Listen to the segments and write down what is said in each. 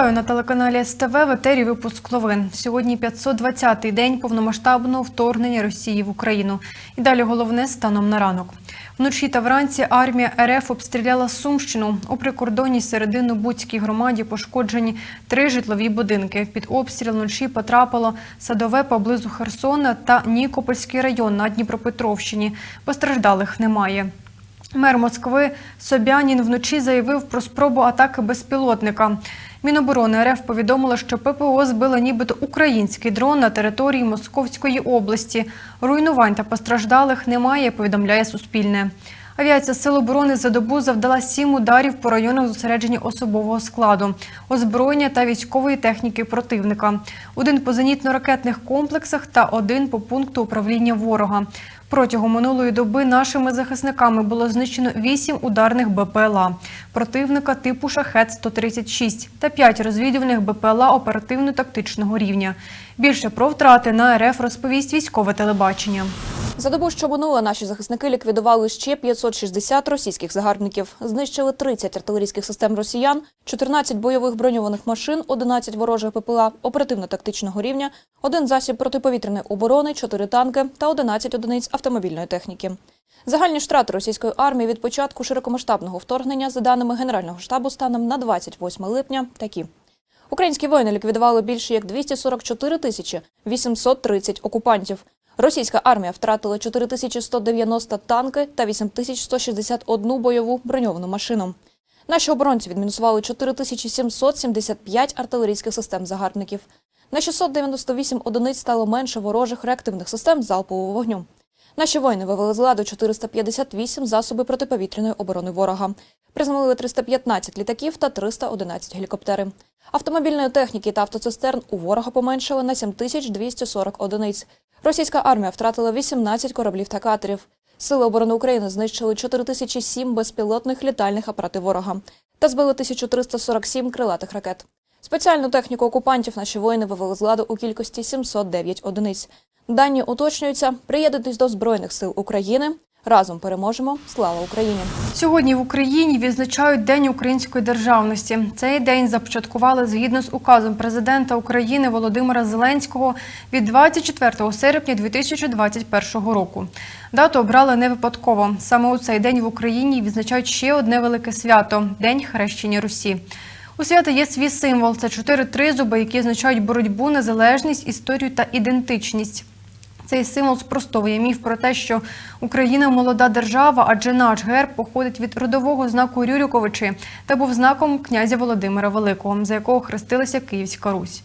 Вітаю на телеканалі СТВ в етері випуск новин. Сьогодні 520-й день повномасштабного вторгнення Росії в Україну. І далі головне станом на ранок. Вночі та вранці армія РФ обстріляла Сумщину. У прикордонній середино-буцькій громаді пошкоджені три житлові будинки. Під обстріл вночі потрапило садове поблизу Херсона та Нікопольський район на Дніпропетровщині. Постраждалих немає. Мер Москви Собянін вночі заявив про спробу атаки безпілотника. Міноборони РФ повідомило, що ППО збило нібито український дрон на території Московської області. Руйнувань та постраждалих немає, повідомляє Суспільне. Авіація Сил оборони за добу завдала сім ударів по районах зосередження особового складу, озброєння та військової техніки противника. Один по зенітно-ракетних комплексах та один по пункту управління ворога. Протягом минулої доби нашими захисниками було знищено 8 ударних БПЛА противника типу «Шахет-136» та 5 розвідувальних БПЛА оперативно-тактичного рівня. Більше про втрати на РФ розповість військове телебачення. За добу, що минула, наші захисники ліквідували ще 560 російських загарбників, знищили 30 артилерійських систем росіян, 14 бойових броньованих машин, 11 ворожих ППЛА оперативно-тактичного рівня, один засіб протиповітряної оборони, 4 танки та 11 одиниць автомобільної техніки. Загальні ж втрати російської армії від початку широкомасштабного вторгнення, за даними Генерального штабу, станом на 28 липня, такі. Українські воїни ліквідували більше як 244 тисячі 830 окупантів. Російська армія втратила 4190 танки та 8161 бойову броньовану машину. Наші оборонці відмінусували 4775 артилерійських систем загарбників. На 698 одиниць стало менше ворожих реактивних систем залпового вогню. Наші воїни вивели з ладу 458 засоби протиповітряної оборони ворога. Приземлили 315 літаків та 311 гелікоптерів. Автомобільної техніки та автоцистерн у ворога поменшили на 7240 одиниць. Російська армія втратила 18 кораблів та катерів. Сили оборони України знищили 4007 безпілотних літальних апаратів ворога та збили 1347 крилатих ракет. Спеціальну техніку окупантів наші воїни вивели з ладу у кількості 709 одиниць. Дані уточнюються. Приєднуйтесь до Збройних сил України. Разом переможемо. Слава Україні! Сьогодні в Україні відзначають День української державності. Цей день започаткували згідно з указом президента України Володимира Зеленського від 24 серпня 2021 року. Дату обрали не випадково. Саме у цей день в Україні відзначають ще одне велике свято День хрещення Русі. У свята є свій символ. Це чотири тризуби, які означають боротьбу, незалежність, історію та ідентичність. Цей символ спростовує міф про те, що Україна молода держава, адже наш герб походить від родового знаку Рюриковичі та був знаком князя Володимира Великого, за якого хрестилася Київська Русь.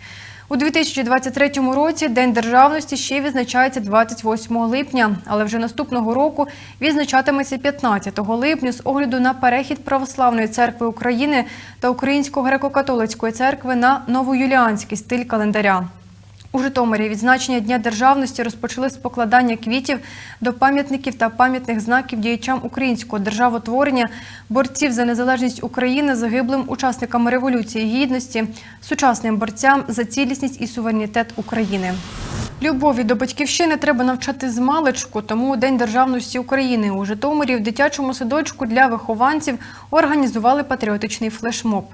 У 2023 році День державності ще відзначається 28 липня, але вже наступного року відзначатиметься 15 липня з огляду на перехід Православної церкви України та Української греко-католицької церкви на новоюліанський стиль календаря. У Житомирі відзначення Дня державності розпочали з покладання квітів до пам'ятників та пам'ятних знаків діячам українського державотворення, борців за незалежність України, загиблим учасникам Революції Гідності, сучасним борцям за цілісність і суверенітет України. Любові до батьківщини треба навчати з маличку, тому День державності України у Житомирі в дитячому садочку для вихованців організували патріотичний флешмоб.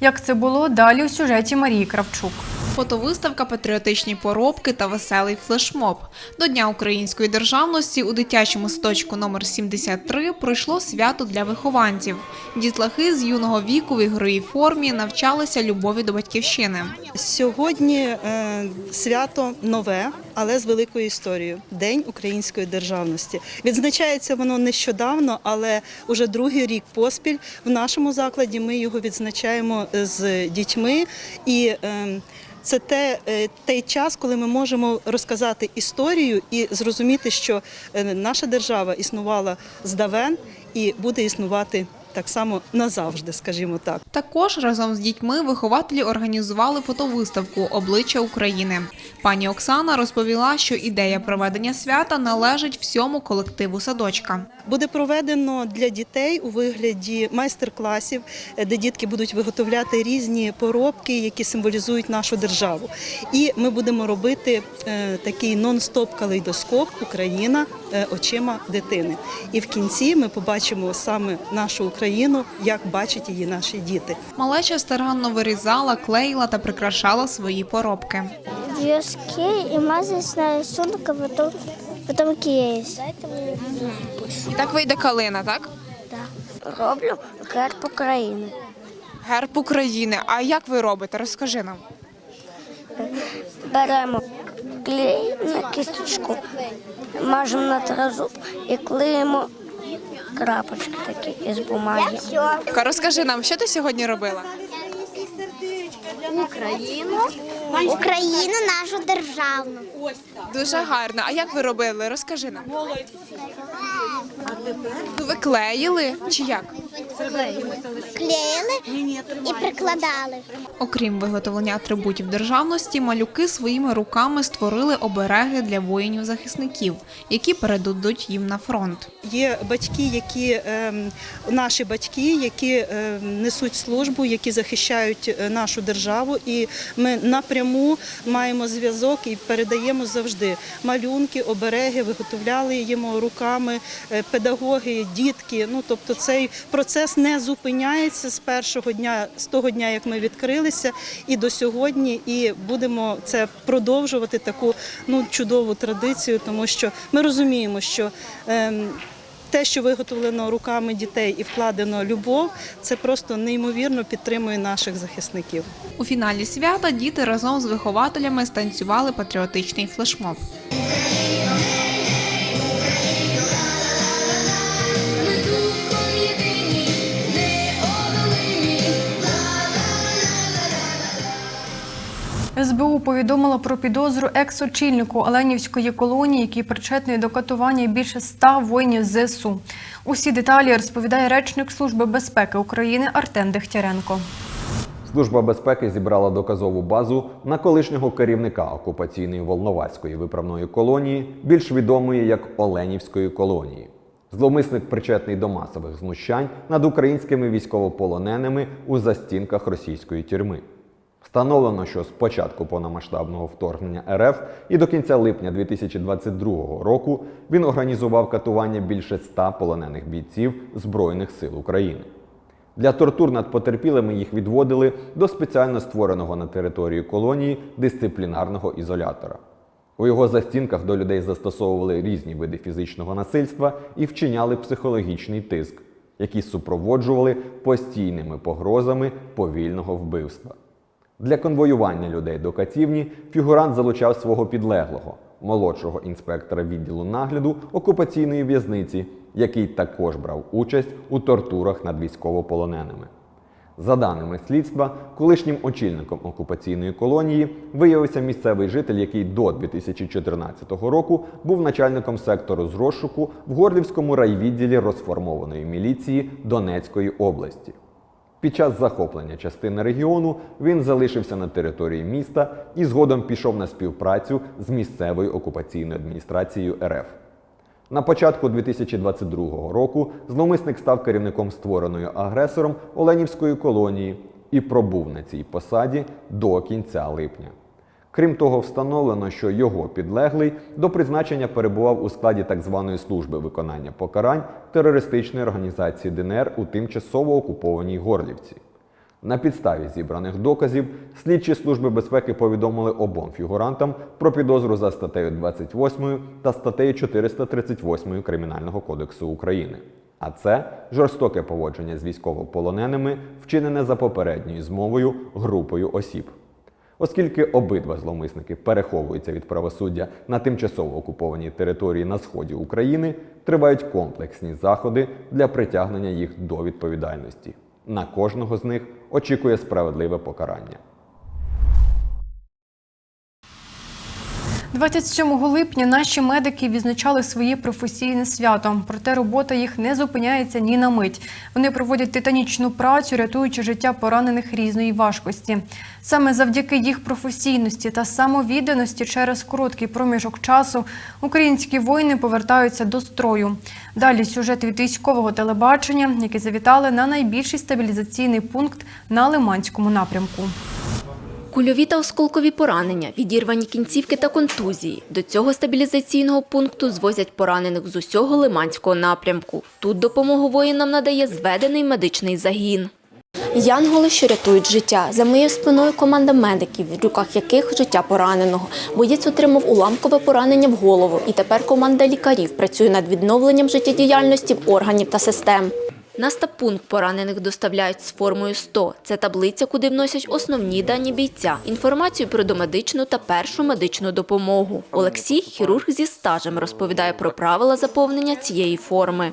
Як це було далі у сюжеті Марії Кравчук. Фотовиставка, патріотичні поробки та веселий флешмоб. До Дня української державності у дитячому садочку номер 73 пройшло свято для вихованців. Дітлахи з юного віку в ігровій формі навчалися любові до батьківщини. Сьогодні е, свято нове, але з великою історією День української державності. Відзначається воно нещодавно, але уже другий рік поспіль в нашому закладі ми його відзначаємо з дітьми і. е, це те, е, той час, коли ми можемо розказати історію і зрозуміти, що е, наша держава існувала здавен і буде існувати так само назавжди, скажімо так. Також разом з дітьми вихователі організували фотовиставку Обличчя України. Пані Оксана розповіла, що ідея проведення свята належить всьому колективу садочка. Буде проведено для дітей у вигляді майстер-класів, де дітки будуть виготовляти різні поробки, які символізують нашу державу. І ми будемо робити е, такий нон-стоп калейдоскоп Україна очима дитини. І в кінці ми побачимо саме нашу Україну, як бачать її наші діти. Малеча старанно вирізала, клеїла та прикрашала свої поробки. Вьюски и мазать на рисунок, а потом, потом клеить. І так вийде калина, так? так? Роблю герб України. Герб України. А як ви робите? Розкажи нам. Беремо клей на кісточку, мажемо на трезуб і клеїмо крапочки такі із бумаги. Розкажи нам, що ти сьогодні робила? Україну. Україну нашу державну. Дуже гарно. А як ви робили? Розкажи нам. Ну, ви клеїли чи як? Клеїли і прикладали. Окрім виготовлення атрибутів державності, малюки своїми руками створили обереги для воїнів-захисників, які передадуть їм на фронт. Є батьки, які ем, наші батьки, які ем, несуть службу, які захищають е, нашу державу, і ми напряму маємо зв'язок і передаємо завжди малюнки, обереги, виготовляли їм руками е, педагоги, дітки. Ну тобто цей процес не зупиняється з першого дня, з того дня, як ми відкрилися, і до сьогодні, і будемо це продовжувати таку ну чудову традицію, тому що ми розуміємо, що. ем, те, що виготовлено руками дітей і вкладено любов, це просто неймовірно підтримує наших захисників. У фіналі свята діти разом з вихователями станцювали патріотичний флешмоб. СБУ повідомила про підозру екс-очільнику Оленівської колонії, який причетний до катування більше ста воїнів ЗСУ. Усі деталі розповідає речник Служби безпеки України Артем Дегтяренко. Служба безпеки зібрала доказову базу на колишнього керівника окупаційної Волноваської виправної колонії, більш відомої як Оленівської колонії. Зловмисник причетний до масових знущань над українськими військовополоненими у застінках російської тюрми. Встановлено, що з початку повномасштабного вторгнення РФ і до кінця липня 2022 року він організував катування більше ста полонених бійців Збройних сил України. Для тортур над потерпілими їх відводили до спеціально створеного на території колонії дисциплінарного ізолятора. У його застінках до людей застосовували різні види фізичного насильства і вчиняли психологічний тиск, які супроводжували постійними погрозами повільного вбивства. Для конвоювання людей до катівні фігурант залучав свого підлеглого, молодшого інспектора відділу нагляду окупаційної в'язниці, який також брав участь у тортурах над військовополоненими. За даними слідства, колишнім очільником окупаційної колонії виявився місцевий житель, який до 2014 року був начальником сектору з розшуку в Горлівському райвідділі розформованої міліції Донецької області. Під час захоплення частини регіону він залишився на території міста і згодом пішов на співпрацю з місцевою окупаційною адміністрацією РФ. На початку 2022 року зловмисник став керівником створеної агресором Оленівської колонії і пробув на цій посаді до кінця липня. Крім того, встановлено, що його підлеглий до призначення перебував у складі так званої служби виконання покарань терористичної організації ДНР у тимчасово окупованій Горлівці. На підставі зібраних доказів слідчі служби безпеки повідомили обом фігурантам про підозру за статтею 28 та статтею 438 Кримінального кодексу України. А це жорстоке поводження з військовополоненими, вчинене за попередньою змовою групою осіб. Оскільки обидва зловмисники переховуються від правосуддя на тимчасово окупованій території на сході України, тривають комплексні заходи для притягнення їх до відповідальності. На кожного з них очікує справедливе покарання. 27 липня наші медики відзначали своє професійне свято. Проте робота їх не зупиняється ні на мить. Вони проводять титанічну працю, рятуючи життя поранених різної важкості. Саме завдяки їх професійності та самовідданості через короткий проміжок часу українські воїни повертаються до строю. Далі сюжет від військового телебачення, які завітали на найбільший стабілізаційний пункт на Лиманському напрямку. Кульові та осколкові поранення, відірвані кінцівки та контузії. До цього стабілізаційного пункту звозять поранених з усього Лиманського напрямку. Тут допомогу воїнам надає зведений медичний загін. Янголи, що рятують життя. За моєю спиною команда медиків, в руках яких життя пораненого. Боєць отримав уламкове поранення в голову, і тепер команда лікарів працює над відновленням життєдіяльності органів та систем. На стаб-пункт поранених доставляють з формою 100. Це таблиця, куди вносять основні дані бійця, інформацію про домедичну та першу медичну допомогу. Олексій, хірург зі стажем, розповідає про правила заповнення цієї форми.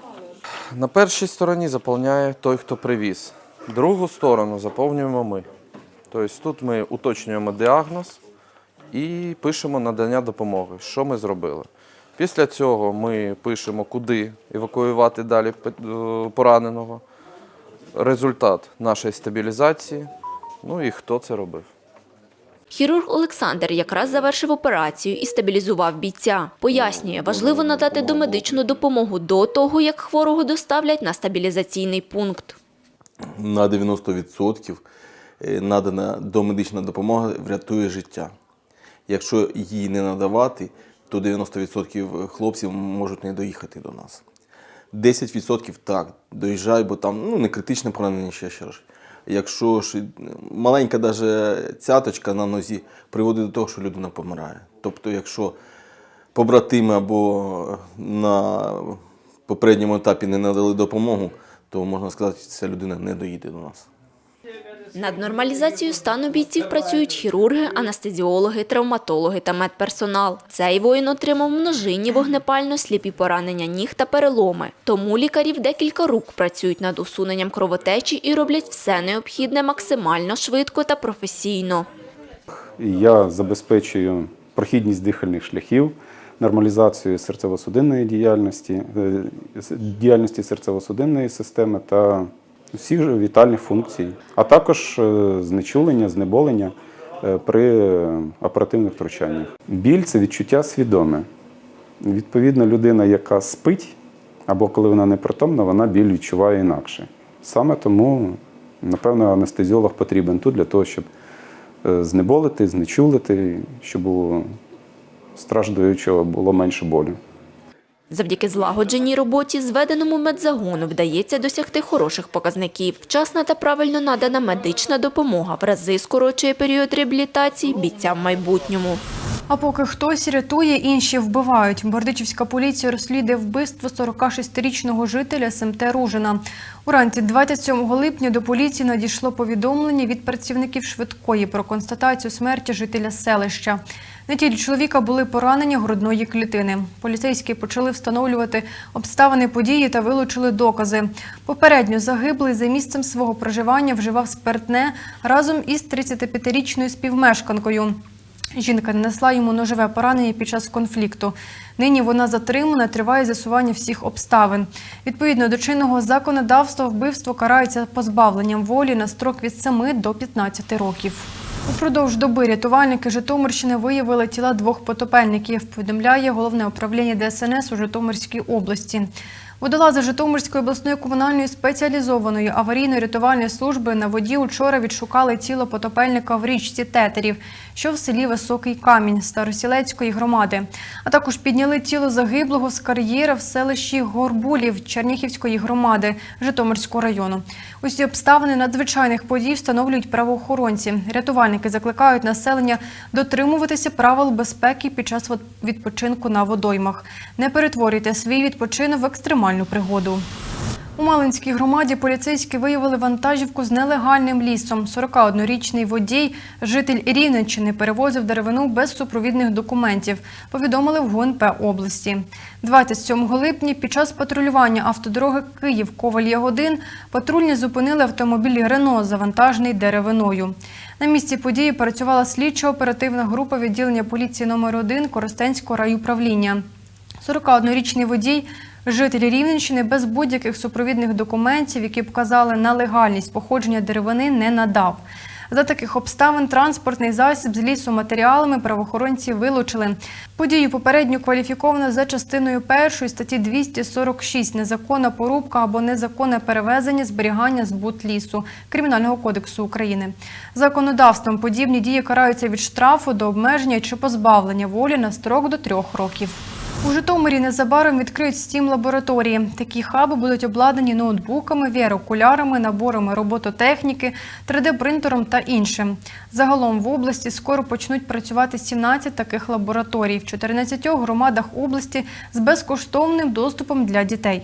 На першій стороні заповняє той, хто привіз. Другу сторону заповнюємо ми. Тобто тут ми уточнюємо діагноз і пишемо надання допомоги, що ми зробили. Після цього ми пишемо, куди евакуювати далі е, пораненого, результат нашої стабілізації, ну і хто це робив. Хірург Олександр якраз завершив операцію і стабілізував бійця. Пояснює, важливо надати домедичну допомогу до того, як хворого доставлять на стабілізаційний пункт. на 90% е, надана домедична допомога врятує життя. Якщо її не надавати, то 90% хлопців можуть не доїхати до нас. 10% так, доїжджають, бо там ну, не критичне поранення ще ще ж. Якщо ж маленька даже цяточка на нозі приводить до того, що людина помирає. Тобто, якщо побратими або на попередньому етапі не надали допомогу, то можна сказати, що ця людина не доїде до нас. Над нормалізацією стану бійців працюють хірурги, анестезіологи, травматологи та медперсонал. Цей воїн отримав множинні вогнепально-сліпі поранення ніг та переломи. Тому лікарі в декілька рук працюють над усуненням кровотечі і роблять все необхідне максимально швидко та професійно. Я забезпечую прохідність дихальних шляхів, нормалізацію серцево-судинної діяльності, е, діяльності серцево-судинної системи та всіх вітальних функцій, а також е, знечулення, знеболення е, при е, оперативних втручаннях. Біль це відчуття свідоме. Відповідно, людина, яка спить, або коли вона непритомна, вона біль відчуває інакше. Саме тому, напевно, анестезіолог потрібен тут для того, щоб знеболити, знечулити, щоб у страждуючого було менше болю. Завдяки злагодженій роботі зведеному медзагону вдається досягти хороших показників. Вчасна та правильно надана медична допомога в рази скорочує період реабілітації бійцям в майбутньому. А поки хтось рятує, інші вбивають. Бердичівська поліція розслідує вбивство 46-річного жителя СМТ Ружина. Уранці 27 липня до поліції надійшло повідомлення від працівників швидкої про констатацію смерті жителя селища. На тілі чоловіка були поранення грудної клітини. Поліцейські почали встановлювати обставини події та вилучили докази. Попередньо загиблий за місцем свого проживання вживав спиртне разом із 35-річною співмешканкою. Жінка нанесла йому ножове поранення під час конфлікту. Нині вона затримана, триває з'ясування всіх обставин. Відповідно до чинного законодавства, вбивство карається позбавленням волі на строк від 7 до 15 років. Упродовж доби рятувальники Житомирщини виявили тіла двох потопельників, повідомляє головне управління ДСНС у Житомирській області. Водолази Житомирської обласної комунальної спеціалізованої аварійно-рятувальної служби на воді учора відшукали тіло потопельника в річці Тетерів, що в селі Високий Камінь Старосілецької громади. А також підняли тіло загиблого з кар'єра в селищі Горбулів Черніхівської громади Житомирського району. Усі обставини надзвичайних подій встановлюють правоохоронці. Рятувальники закликають населення дотримуватися правил безпеки під час відпочинку на водоймах. Не перетворюйте свій відпочинок в екстремальну пригоду. У Малинській громаді поліцейські виявили вантажівку з нелегальним лісом. 41-річний водій, житель Рівненщини, перевозив деревину без супровідних документів, повідомили в ГУНП області. 27 липня під час патрулювання автодороги Київ-Коваль-Ягодин патрульні зупинили автомобіль Рено, завантажений деревиною. На місці події працювала слідчо-оперативна група відділення поліції номер 1 Коростенського райуправління. 41-річний водій, житель Рівненщини без будь-яких супровідних документів, які б вказали на легальність походження деревини, не надав. За таких обставин транспортний засіб з лісоматеріалами правоохоронці вилучили. Подію попередньо кваліфіковано за частиною першої статті 246 незаконна порубка або незаконне перевезення, зберігання, збут лісу Кримінального кодексу України. Законодавством подібні дії караються від штрафу до обмеження чи позбавлення волі на строк до трьох років. У Житомирі незабаром відкриють стім лабораторії. Такі хаби будуть обладнані ноутбуками, VR-окулярами, наборами робототехніки, 3D-принтером та іншим. Загалом в області скоро почнуть працювати 17 таких лабораторій в 14 громадах області з безкоштовним доступом для дітей.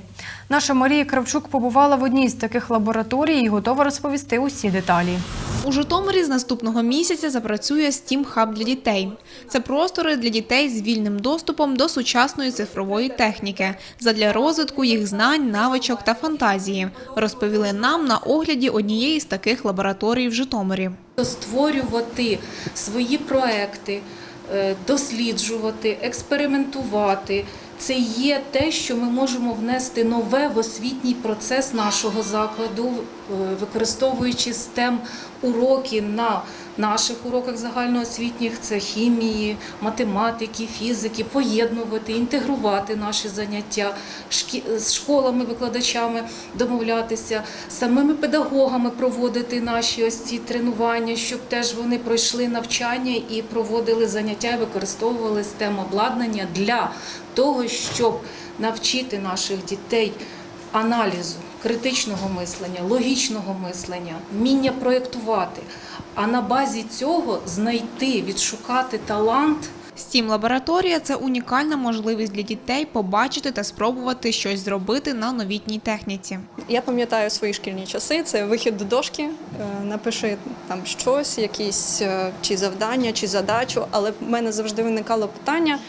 Наша Марія Кравчук побувала в одній з таких лабораторій і готова розповісти усі деталі. У Житомирі з наступного місяця запрацює Steam Hub для дітей. Це простори для дітей з вільним доступом до сучасної цифрової техніки задля розвитку їх знань, навичок та фантазії, розповіли нам на огляді однієї з таких лабораторій в Житомирі. Створювати свої проекти, е, досліджувати, експериментувати. Це є те, що ми можемо внести нове в освітній процес нашого закладу, е, використовуючи STEM уроки на наших уроках загальноосвітніх, це хімії, математики, фізики, поєднувати, інтегрувати наші заняття з школами, викладачами домовлятися, самими педагогами проводити наші ось ці тренування, щоб теж вони пройшли навчання і проводили заняття, і використовували STEM обладнання для того, щоб навчити наших дітей аналізу, критичного мислення, логічного мислення, вміння проєктувати. А на базі цього знайти, відшукати талант. Steam лабораторія це унікальна можливість для дітей побачити та спробувати щось зробити на новітній техніці. Я пам'ятаю свої шкільні часи. Це вихід до дошки, е, напиши там щось, якісь е, чи завдання, чи задачу. Але в мене завжди виникало питання: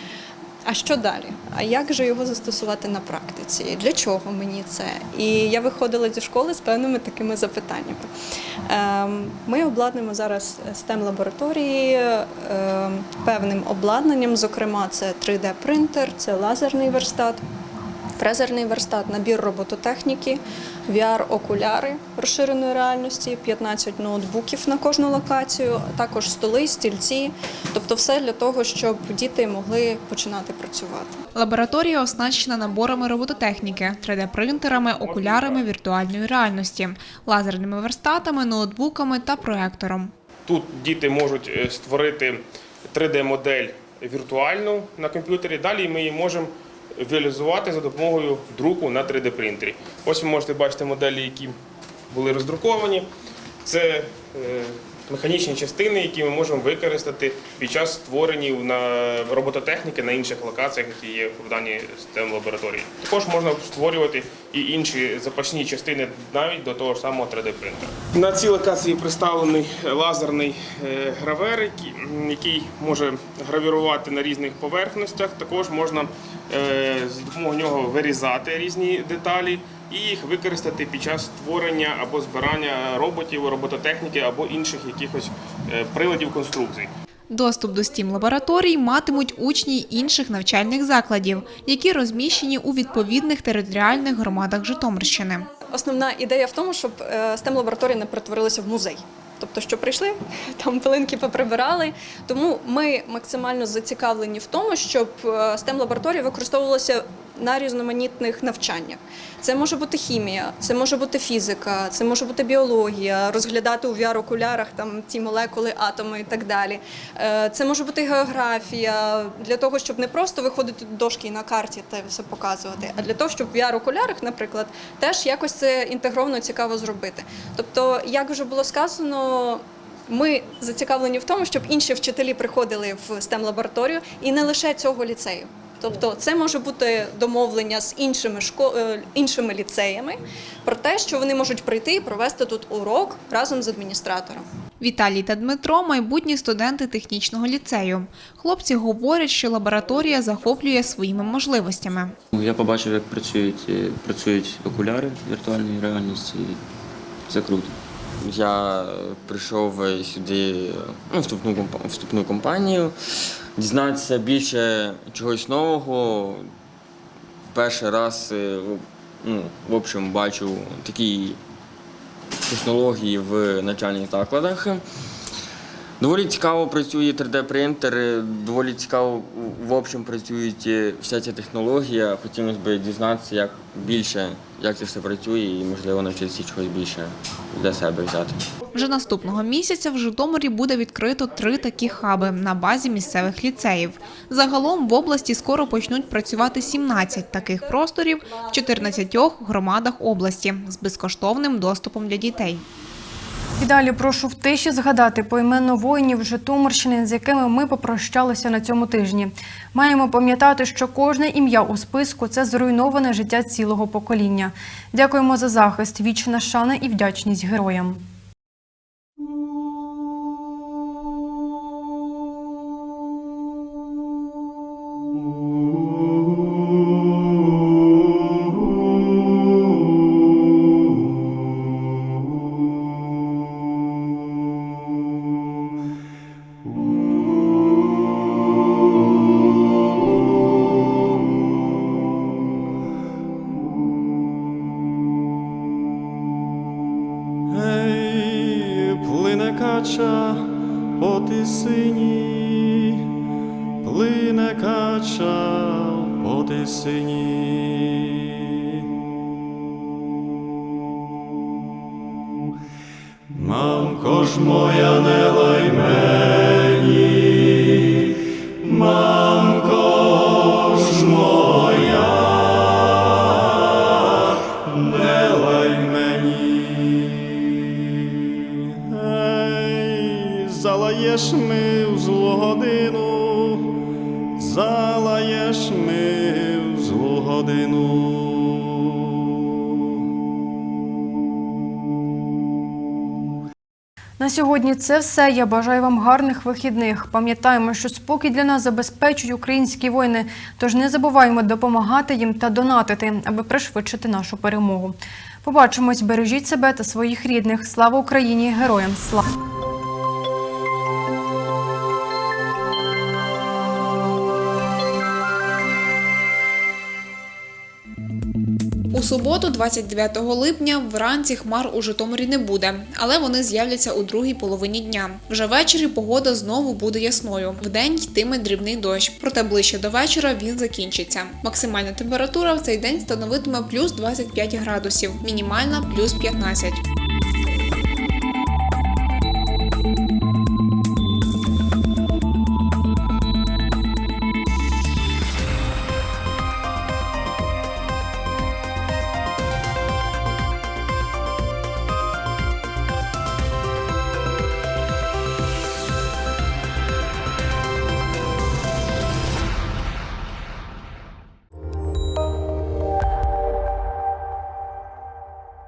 а що далі? А як же його застосувати на практиці? Для чого мені це? І я виходила зі школи з певними такими запитаннями. Ем, Ми обладнуємо зараз stem лабораторії ем, певним обладнанням. Зокрема, це 3D-принтер, це лазерний верстат. Фрезерний верстат, набір робототехніки, VR-окуляри розширеної реальності, 15 ноутбуків на кожну локацію, а також столи, стільці, тобто все для того, щоб діти могли починати працювати. Лабораторія оснащена наборами робототехніки, 3D-принтерами, окулярами віртуальної реальності, лазерними верстатами, ноутбуками та проектором. Тут діти можуть е, створити 3D-модель віртуальну на комп'ютері. Далі ми її можемо реалізувати за допомогою друку на 3D-принтері. Ось ви можете бачити моделі, які були роздруковані. Це е, механічні частини, які ми можемо використати під час створення робототехніки на інших локаціях, які є в даній STEM лабораторії. Також можна створювати і інші запасні частини навіть до того ж самого 3D-принтера. На цій локації представлений лазерний е, гравер, який- може гравірувати на різних поверхностях. Також можна з допомогою нього вирізати різні деталі і їх використати під час створення або збирання роботів, робототехніки або інших якихось е, приладів конструкцій. Доступ до steam лабораторій матимуть учні інших навчальних закладів, які розміщені у відповідних територіальних громадах Житомирщини. Основна ідея в тому, щоб stem лабораторії не перетворилися в музей. Тобто, що прийшли, там пилинки поприбирали. Тому ми максимально зацікавлені в тому, щоб stem лабораторії використовувалися на різноманітних навчаннях. Це може бути хімія, це може бути фізика, це може бути біологія, розглядати у VR-окулярах там ті молекули, атоми і так далі. Е, Це може бути географія для того, щоб не просто виходити до дошки на карті та все показувати, а для того, щоб в VR-окулярах, наприклад, теж якось це інтегровано цікаво зробити. Тобто, як вже було сказано. Ми зацікавлені в тому, щоб інші вчителі приходили в stem лабораторію і не лише цього ліцею. Тобто, це може бути домовлення з іншими шко... е, іншими ліцеями про те, що вони можуть прийти і провести тут урок разом з адміністратором. Віталій та Дмитро майбутні студенти технічного ліцею. Хлопці говорять, що лабораторія захоплює своїми можливостями. Я побачив, як працюють, е, працюють окуляри віртуальної реальності. і Це круто. Я прийшов сюди е, ну, вступну, вступну компанію, дізнатися більше чогось нового. Перший раз е, ну, в общем, бачу такі технології в навчальних закладах. Доволі цікаво працює 3D-принтер, е, доволі цікаво в общем працюють е, вся ця технологія. Хотілося б дізнатися, як більше, як це все працює, і можливо навчитися чогось більше для себе взяти. Вже наступного місяця в Житомирі буде відкрито три такі хаби на базі місцевих ліцеїв. Загалом в області скоро почнуть працювати 17 таких просторів в 14 громадах області з безкоштовним доступом для дітей. І далі прошу в тиші згадати поіменно воїнів Житомирщини, з якими ми попрощалися на цьому тижні. Маємо пам'ятати, що кожне ім'я у списку це зруйноване життя цілого покоління. Дякуємо за захист, вічна шана і вдячність героям. Залаєш ми в злу годину, залаєш ми в злу годину. На сьогодні це все. Я бажаю вам гарних вихідних. Пам'ятаємо, що спокій для нас забезпечують українські воїни. Тож не забуваємо допомагати їм та донатити, аби пришвидшити нашу перемогу. Побачимось, бережіть себе та своїх рідних. Слава Україні! Героям слава! Суботу, 29 липня, вранці хмар у Житомирі не буде, але вони з'являться у другій половині дня. Вже ввечері погода знову буде ясною. Вдень йтиме дрібний дощ, проте ближче до вечора він закінчиться. Максимальна температура в цей день становитиме плюс 25 градусів, мінімальна плюс 15.